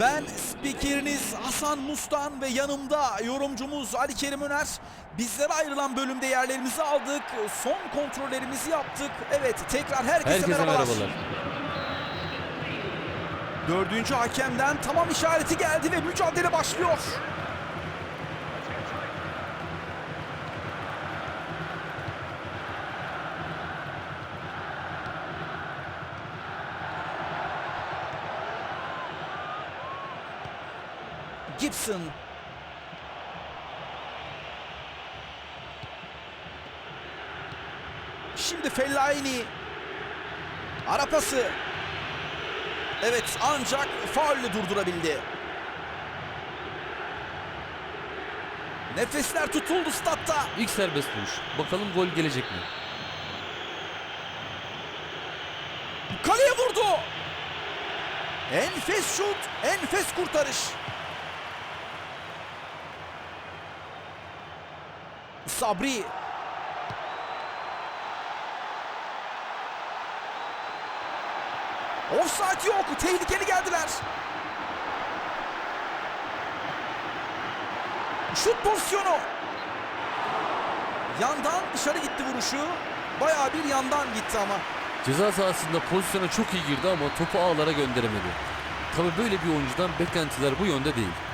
Ben spikeriniz Hasan Mustan ve yanımda yorumcumuz Ali Kerim Öner. Bizlere ayrılan bölümde yerlerimizi aldık. Son kontrollerimizi yaptık. Evet tekrar herkese, Herkese merhabalar. merhabalar. Dördüncü hakemden tamam işareti geldi ve mücadele başlıyor. Gibson. Şimdi Fellaini. Ara pası. Evet ancak faulle durdurabildi. Nefesler tutuldu statta. İlk serbest vuruş. Bakalım gol gelecek mi? Kaleye vurdu. Enfes şut, enfes kurtarış. Sabri. Offside yok. Tehlikeli geldiler. Şut pozisyonu. Yandan dışarı gitti vuruşu. Bayağı bir yandan gitti ama. Ceza sahasında pozisyona çok iyi girdi ama topu ağlara gönderemedi. Tabi böyle bir oyuncudan beklentiler bu yönde değil.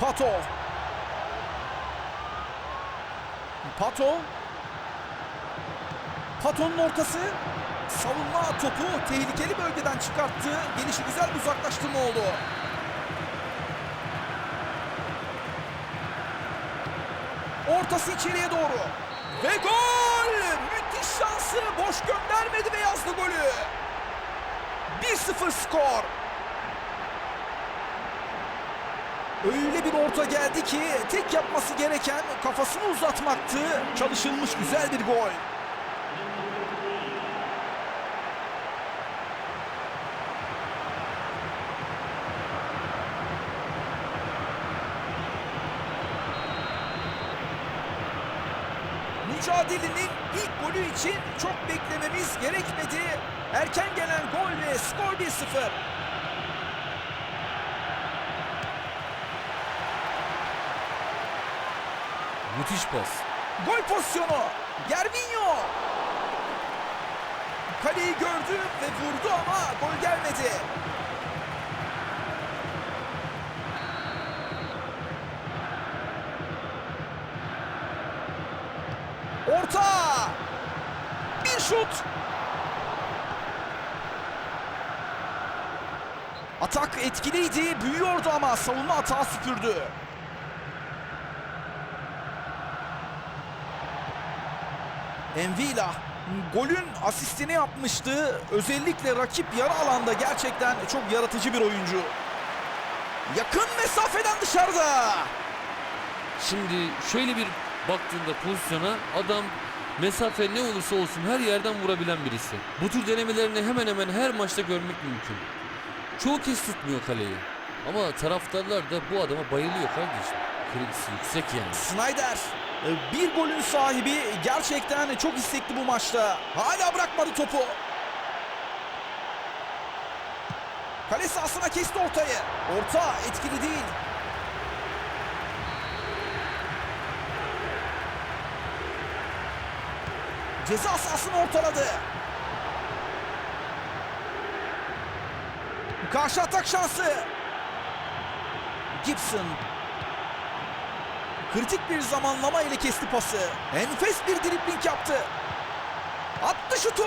Pato. Pato. Pato'nun ortası. Savunma topu tehlikeli bölgeden çıkarttı. Gelişi güzel bir uzaklaştırma oldu. Ortası içeriye doğru. Ve gol! Müthiş şansı boş göndermedi ve yazdı golü. 1-0 skor. Öyle bir orta geldi ki tek yapması gereken kafasını uzatmaktı. Çalışılmış güzel bir gol. Mücadelenin ilk golü için çok beklememiz gerekmedi. Erken gelen gol ve skor 1-0. Müthiş pas. Gol pozisyonu. Gervinho. Kaleyi gördü ve vurdu ama gol gelmedi. Orta. Bir şut. Atak etkiliydi, büyüyordu ama savunma hata süpürdü. Envila golün asistini yapmıştı. Özellikle rakip yarı alanda gerçekten çok yaratıcı bir oyuncu. Yakın mesafeden dışarıda. Şimdi şöyle bir baktığında pozisyona adam mesafe ne olursa olsun her yerden vurabilen birisi. Bu tür denemelerini hemen hemen her maçta görmek mümkün. Çoğu kez tutmuyor kaleyi. Ama taraftarlar da bu adama bayılıyor kardeşim. Kredisi yüksek yani. Snyder e, bir golün sahibi gerçekten çok istekli bu maçta. Hala bırakmadı topu. Kale sahasına kesti ortayı. Orta etkili değil. Ceza sahasını ortaladı. Karşı atak şansı. Gibson. Kritik bir zamanlama ile kesti pası. Enfes bir dribling yaptı. Attı şutu.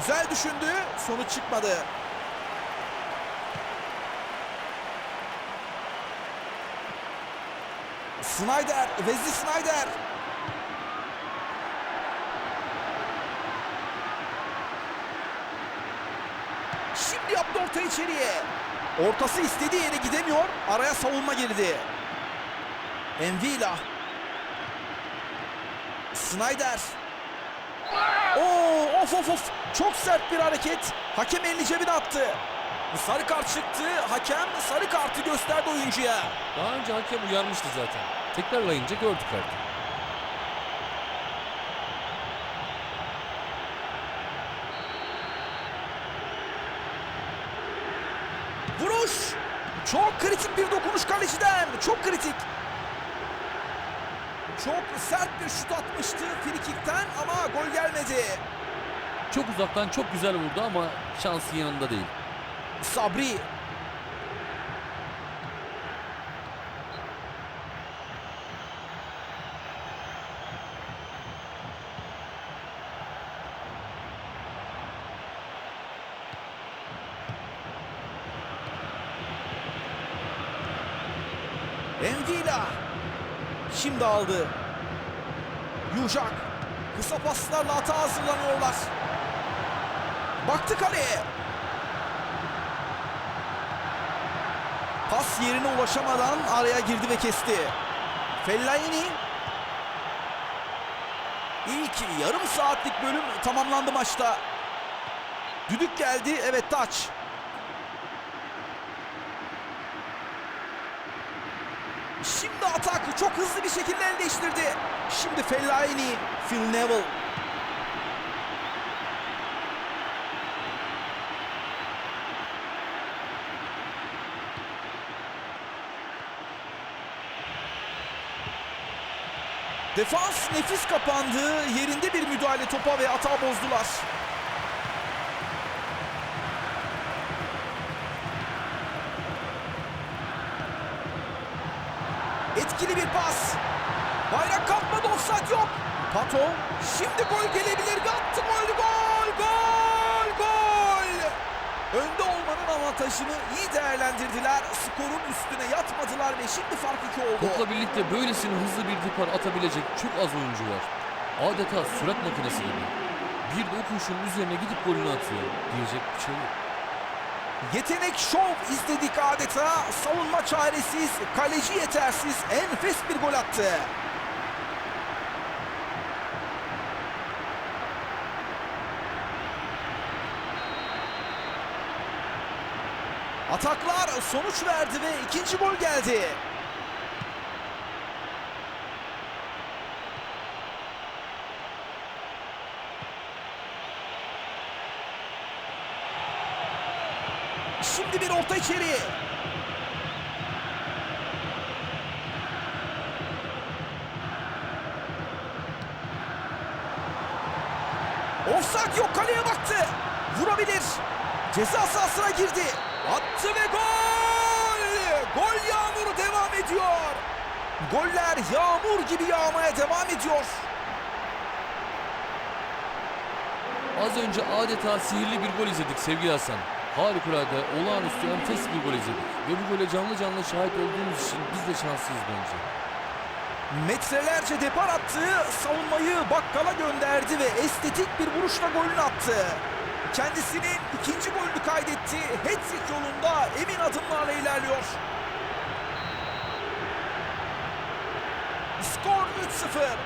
Güzel düşündü. Sonuç çıkmadı. Snyder, Wesley Snyder. Şimdi yaptı orta içeriye. Ortası istediği yere gidemiyor. Araya savunma girdi. Envila. Snyder. Oo, of of of. Çok sert bir hareket. Hakem elini cebine attı. Sarı kart çıktı. Hakem sarı kartı gösterdi oyuncuya. Daha önce hakem uyarmıştı zaten. Tekrarlayınca gördük artık. Vuruş! Çok kritik bir dokunuş kaleciden. Çok kritik. Çok sert bir şut atmıştı frikikten ama gol gelmedi. Çok uzaktan çok güzel vurdu ama şansı yanında değil. Sabri. Envila. Şimdi aldı. Yujak. Kısa paslarla hata hazırlanıyorlar. Baktı kaleye. Pas yerine ulaşamadan araya girdi ve kesti. Fellaini İlk yarım saatlik bölüm tamamlandı maçta. Düdük geldi. Evet taç. Şimdi atak çok hızlı bir şekilde el değiştirdi. Şimdi Fellaini, Phil Neville. Defans nefis kapandı. Yerinde bir müdahale topa ve hata bozdular. Etkili bir pas. Bayrak kalkmadı offside yok. Pato şimdi gol gelebilir. Attı gol gol gol gol. Önde olmanın avantajını iyi değerlendirdiler. Skorun üstüne yatmadılar ve şimdi fark iki oldu. Topla birlikte böylesine hızlı bir depar atabilecek çok az oyuncu var. Adeta sürat makinesi gibi. Bir de o koşunun üzerine gidip golünü atıyor. Diyecek bir şey yok. Yetenek şov izledik adeta. Savunma çaresiz, kaleci yetersiz, enfes bir gol attı. Ataklar sonuç verdi ve ikinci gol geldi. Şimdi bir orta içeri. Offside yok kaleye baktı. Vurabilir. Ceza sahasına girdi. Attı ve gol! Gol yağmuru devam ediyor. Goller yağmur gibi yağmaya devam ediyor. Az önce adeta sihirli bir gol izledik sevgili Hasan. Harikulade, olağanüstü, enfes bir gol izledik. Ve bu gole canlı canlı şahit olduğumuz için biz de şanslıyız bence. Metrelerce depar attı, savunmayı bakkala gönderdi ve estetik bir vuruşla golünü attı. Kendisinin ikinci golünü kaydetti. Hat-trick yolunda emin adımlarla ilerliyor. Skor 3-0.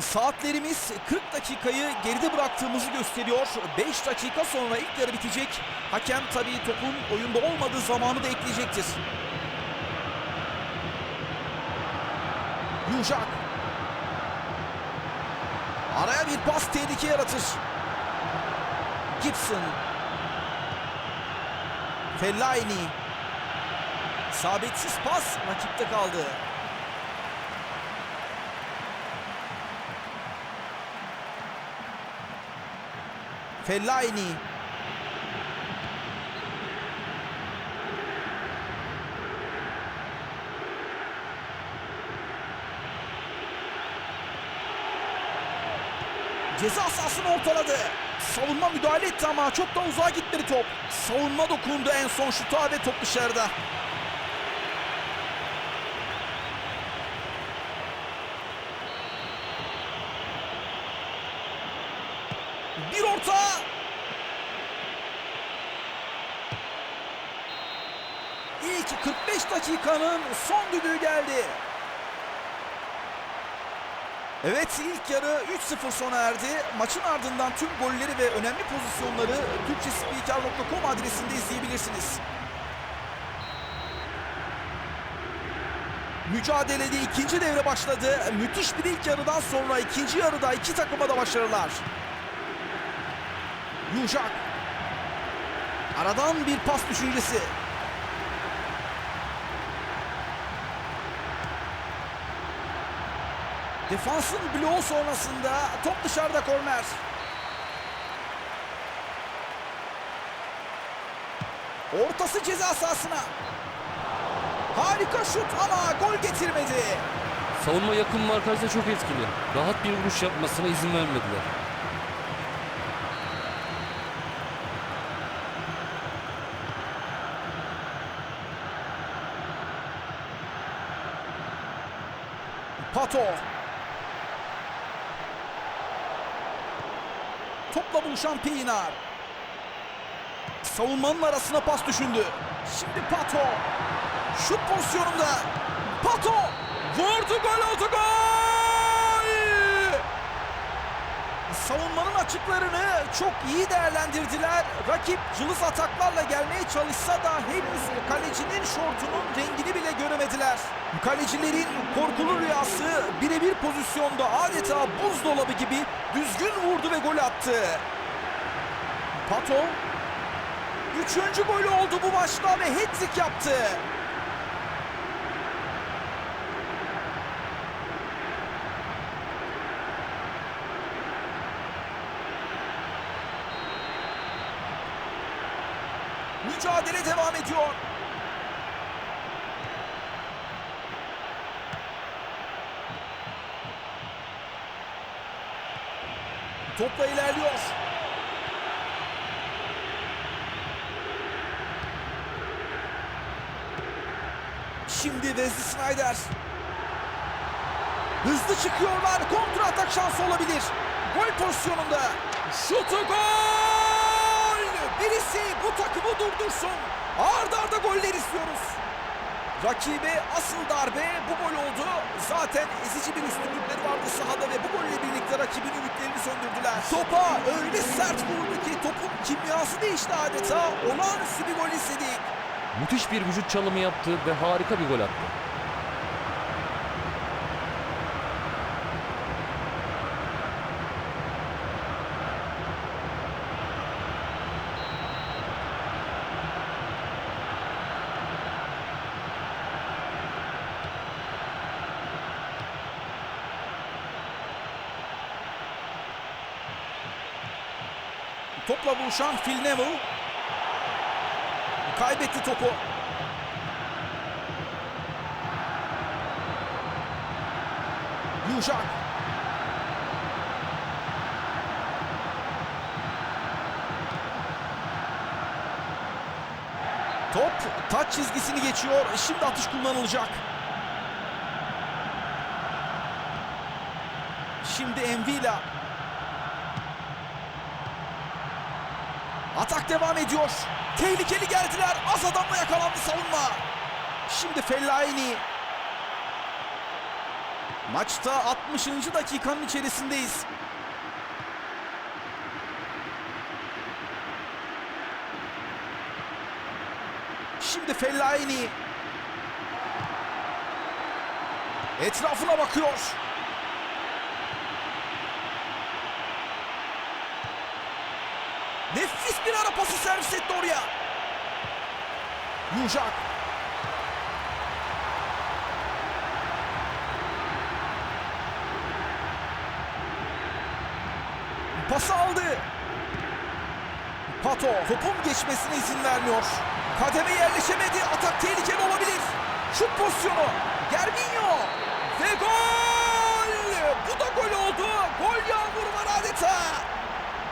Saatlerimiz 40 dakikayı geride bıraktığımızı gösteriyor. 5 dakika sonra ilk yarı bitecek. Hakem tabii topun oyunda olmadığı zamanı da ekleyecektir. Yujak. Araya bir pas tehlike yaratır. Gibson. Fellaini. Sabitsiz pas rakipte kaldı. Fellaini. Ceza sahasını ortaladı. Savunma müdahale etti ama çok da uzağa gitmedi top. Savunma dokundu en son şuta ve top dışarıda. Bir orta. İlk 45 dakikanın son düdüğü geldi. Evet ilk yarı 3-0 sona erdi. Maçın ardından tüm golleri ve önemli pozisyonları türkçespiker.com adresinde izleyebilirsiniz. Mücadelede ikinci devre başladı. Müthiş bir ilk yarıdan sonra ikinci yarıda iki takıma da başarılar. Yuşak. Aradan bir pas düşüncesi. Defansın bloğu sonrasında top dışarıda korner. Ortası ceza sahasına. Harika şut ama gol getirmedi. Savunma yakın markajda çok etkili. Rahat bir vuruş yapmasına izin vermediler. Pato. Pienaar. Savunmanın arasına pas düşündü. Şimdi Pato. Şut pozisyonunda. Pato. Vurdu gol oldu gol. Savunmanın açıklarını çok iyi değerlendirdiler. Rakip cılız ataklarla gelmeye çalışsa da henüz kalecinin şortunun rengini bile göremediler. Kalecilerin korkulu rüyası birebir pozisyonda adeta buzdolabı gibi düzgün vurdu ve gol attı. Pato Üçüncü golü oldu bu maçta ve hat-trick yaptı. Mücadele devam ediyor. Topla ilerliyor. Şimdi Wesley Snyder. Hızlı çıkıyorlar. Kontra atak şansı olabilir. Gol pozisyonunda. Şutu gol! Birisi bu takımı durdursun. Arda arda goller istiyoruz. Rakibe asıl darbe bu gol oldu. Zaten ezici bir üstünlükleri vardı sahada ve bu golle birlikte rakibin ümitlerini söndürdüler. Topa öyle sert vurdu ki topun kimyası değişti adeta. Olağanüstü bir gol izledik. Müthiş bir vücut çalımı yaptı ve harika bir gol attı. Topla buluşan Phil Neville. Kaybetti topu. Yuşak. Top taç çizgisini geçiyor. Şimdi atış kullanılacak. Şimdi Envila. Atak devam ediyor. Tehlikeli geldiler. Az adamla yakalandı savunma. Şimdi Fellaini. Maçta 60. dakikanın içerisindeyiz. Şimdi Fellaini. Etrafına bakıyor. Nefis bir ara pası servis etti oraya. Yuşak. Pası aldı. Pato topun geçmesine izin vermiyor. Kademe yerleşemedi. Atak tehlikeli olabilir. Şut pozisyonu. Gervinho. Ve gol! Bu da gol oldu. Gol yağmuru var adeta.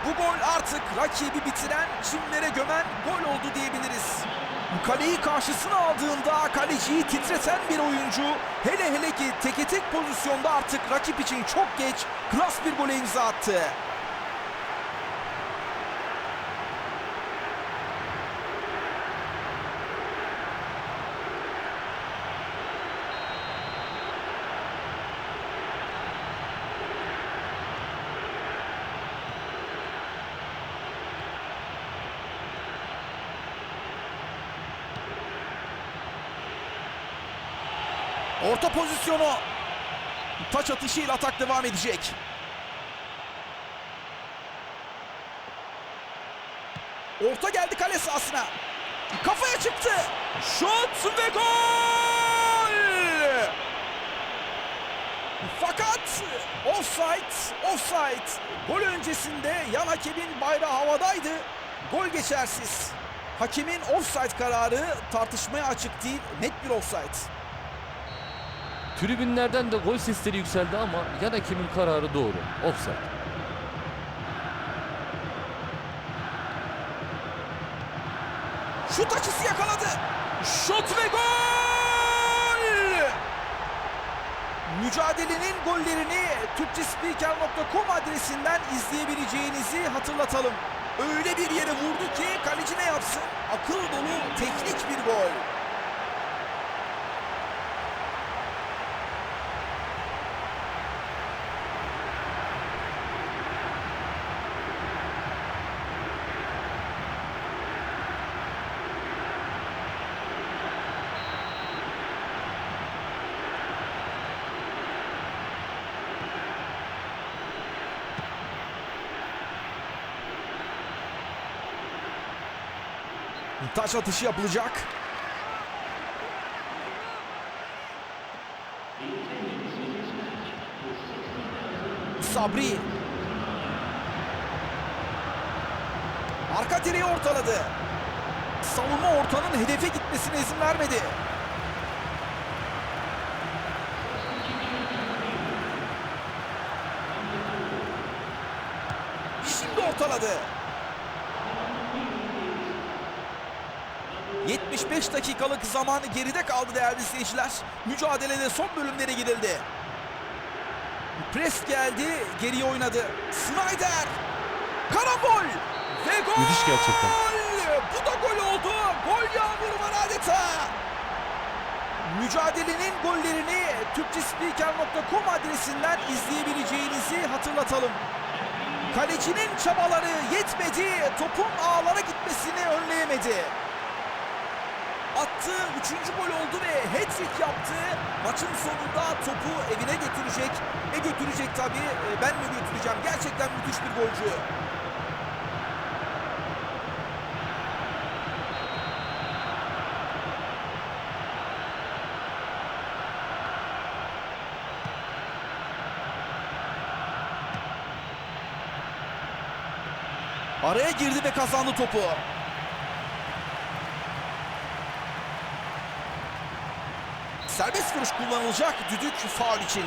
Bu gol artık rakibi bitiren, çimlere gömen gol oldu diyebiliriz. Kaleyi karşısına aldığında kaleciyi titreten bir oyuncu hele hele ki teke tek pozisyonda artık rakip için çok geç klas bir gole imza attı. Orta pozisyonu. Taç atışıyla atak devam edecek. Orta geldi kale sahasına. Kafaya çıktı. Şut ve gol! Fakat offside, offside. Gol öncesinde yan hakemin bayrağı havadaydı. Gol geçersiz. Hakemin offside kararı tartışmaya açık değil, net bir offside. Tribünlerden de gol sesleri yükseldi ama yan hakemin kararı doğru. Offside. Şut açısı yakaladı. Şut ve gol! Mücadelenin gollerini Türkçespiker.com adresinden izleyebileceğinizi hatırlatalım. Öyle bir yere vurdu ki kaleci ne yapsın? Akıl dolu teknik bir gol. Taş atışı yapılacak. Sabri. Arka direği ortaladı. Savunma ortanın hedefe gitmesine izin vermedi. Şimdi ortaladı. 75 dakikalık zaman geride kaldı değerli izleyiciler. Mücadelede son bölümlere girildi. Pres geldi, geriye oynadı. Snyder, karambol ve gol! Müthiş gerçekten. Bu da gol oldu. Gol yağmuru var adeta. Mücadelenin gollerini Türkçespiker.com adresinden izleyebileceğinizi hatırlatalım. Kalecinin çabaları yetmedi, topun ağlara gitmesini önleyemedi. Attığı üçüncü gol oldu ve hat-trick yaptı. Maçın sonunda topu evine götürecek. Ne götürecek tabii? E, Ben mi götüreceğim? Gerçekten müthiş bir golcü. Araya girdi ve kazandı topu. Serbest vuruş kullanılacak düdük faul için.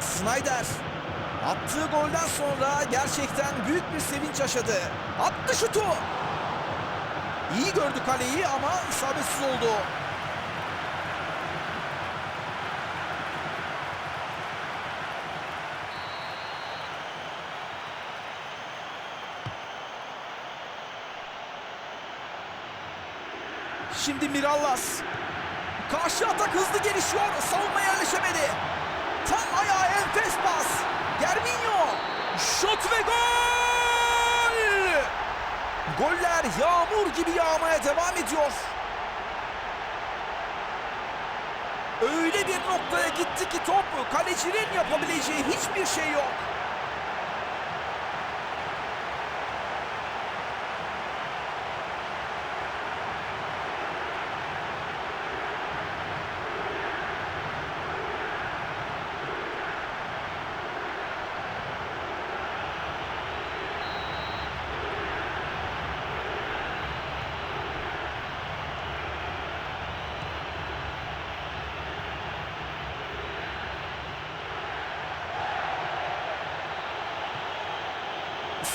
Snyder attığı golden sonra gerçekten büyük bir sevinç yaşadı. Attı şutu. İyi gördü kaleyi ama isabetsiz oldu. Şimdi Mirallas. Karşı atak hızlı gelişiyor. Savunma yerleşemedi. Tam ayağa enfes pas. Gervinho. Şut ve gol! Goller yağmur gibi yağmaya devam ediyor. Öyle bir noktaya gitti ki top kalecinin yapabileceği hiçbir şey yok.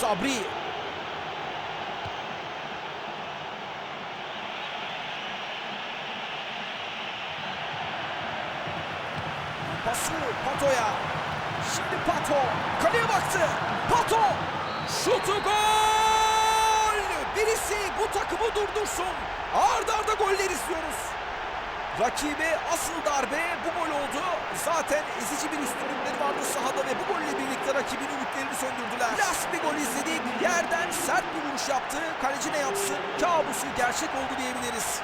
Sabri. Pası Pato'ya. Şimdi Pato. Kaleye baktı. Pato. Şutu gol! Birisi bu takımı durdursun. Arda arda goller istiyoruz. Rakibe asıl darbe bu gol oldu. Zaten ezici bir üstünlükleri vardı sahada ve bu golle birlikte rakibin ümitlerini söndürdüler. Las bir gol izledik. Yerden sert bir vuruş yaptı. Kaleci ne yapsın? Kabusu gerçek oldu diyebiliriz.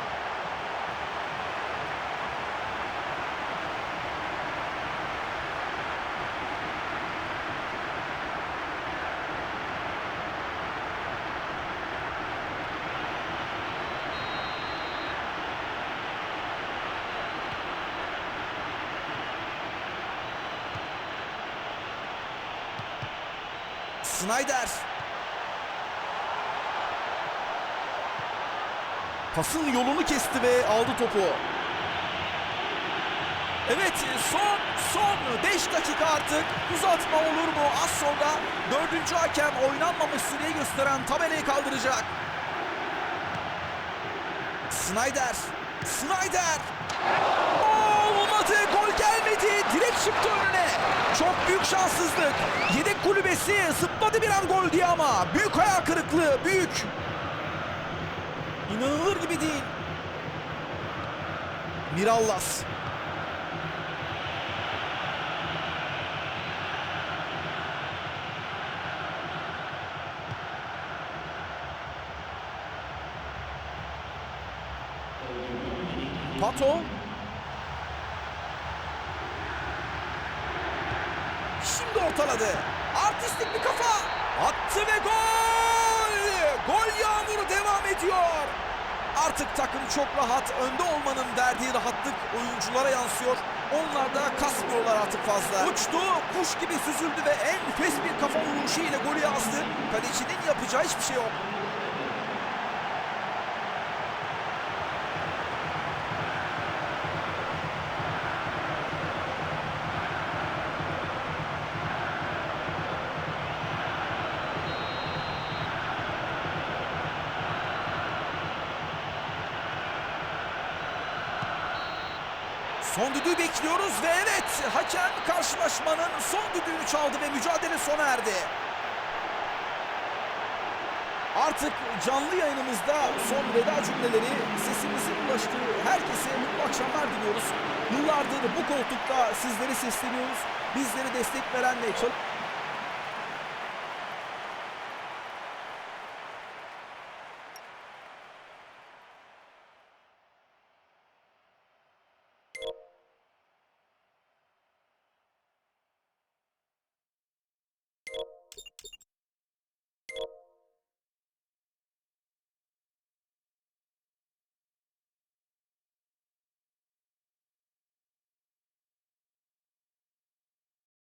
Snyder. Pasın yolunu kesti ve aldı topu. Evet son son 5 dakika artık uzatma olur mu? Az sonra dördüncü hakem oynanmamış süreyi gösteren tabelayı kaldıracak. Snyder. Snyder. Olmadı. Gol gelmedi. Direkt çıktı önüne. Çok büyük şanssızlık. Yedek kulübesi zıpladı bir an gol diye ama. Büyük hayal kırıklığı. Büyük. İnanılır gibi değil. Mirallas. Pato. Şimdi ortaladı. Artistik bir kafa. Attı ve gol! Gol yağmuru devam ediyor. Artık takım çok rahat. Önde olmanın verdiği rahatlık oyunculara yansıyor. Onlar da kasmıyorlar artık fazla. Uçtu, kuş gibi süzüldü ve en nefes bir kafa vuruşu ile golü yazdı. Kalecinin yapacağı hiçbir şey yok. Son düdüğü bekliyoruz evet hakem karşılaşmanın son düdüğünü çaldı ve mücadele sona erdi. Artık canlı yayınımızda son veda cümleleri sesimizin ulaştığı herkese mutlu akşamlar diliyoruz. Yıllardır bu koltukta sizlere sesleniyoruz. Bizlere destek veren ve çal-